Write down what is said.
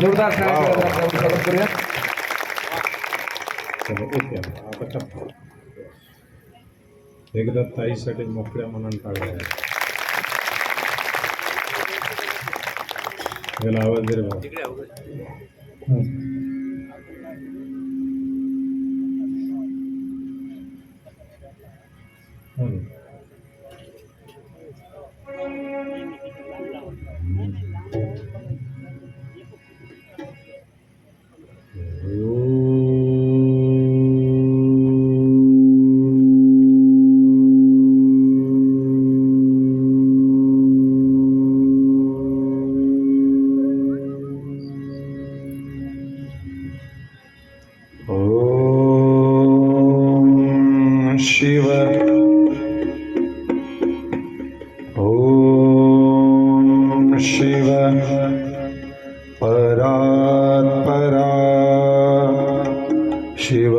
जोरदार करूया. ओके आता एकदा ताईसाठी मोकळ्या मनानं टाळ्या. याला आवाज़ दे रे बाबा. हं. शिव ॐ शिव परात्परा शिव